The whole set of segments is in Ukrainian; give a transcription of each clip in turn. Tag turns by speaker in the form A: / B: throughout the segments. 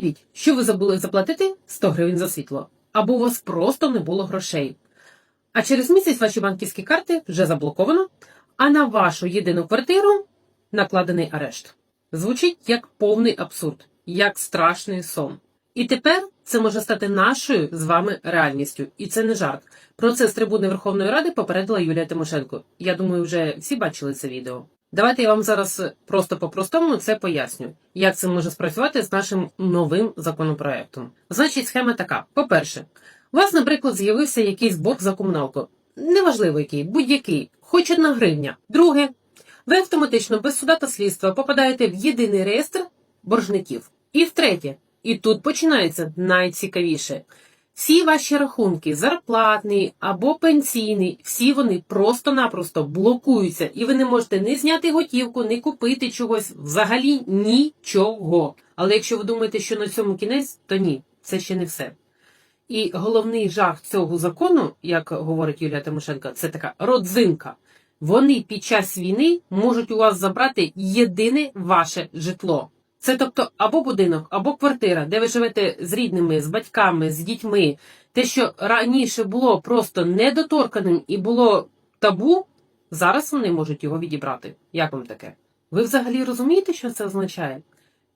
A: Уявіть, що ви забули заплатити 100 гривень за світло, або у вас просто не було грошей. А через місяць ваші банківські карти вже заблоковано, а на вашу єдину квартиру накладений арешт. Звучить як повний абсурд, як страшний сон. І тепер це може стати нашою з вами реальністю. І це не жарт. Про це з трибуни Верховної Ради попередила Юлія Тимошенко. Я думаю, вже всі бачили це відео. Давайте я вам зараз просто по-простому це поясню, як це може спрацювати з нашим новим законопроектом. Значить, схема така: по-перше, у вас, наприклад, з'явився якийсь борг за комуналку. Неважливо який, будь-який, хоч одна гривня. Друге, ви автоматично без суда та слідства попадаєте в єдиний реєстр боржників. І втретє, і тут починається найцікавіше. Всі ваші рахунки, зарплатний або пенсійний, всі вони просто-напросто блокуються, і ви не можете ні зняти готівку, ні купити чогось, взагалі нічого. Але якщо ви думаєте, що на цьому кінець, то ні, це ще не все. І головний жах цього закону, як говорить Юлія Тимошенко, це така родзинка. Вони під час війни можуть у вас забрати єдине ваше житло. Це тобто або будинок, або квартира, де ви живете з рідними, з батьками, з дітьми. Те, що раніше було просто недоторканим і було табу, зараз вони можуть його відібрати. Як вам таке? Ви взагалі розумієте, що це означає?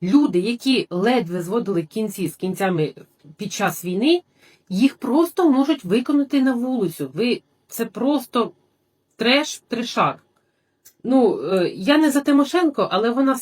A: Люди, які ледве зводили кінці з кінцями під час війни, їх просто можуть виконати на вулицю. Ви це просто треш, трешак. Ну, е, я не за Тимошенко, але вона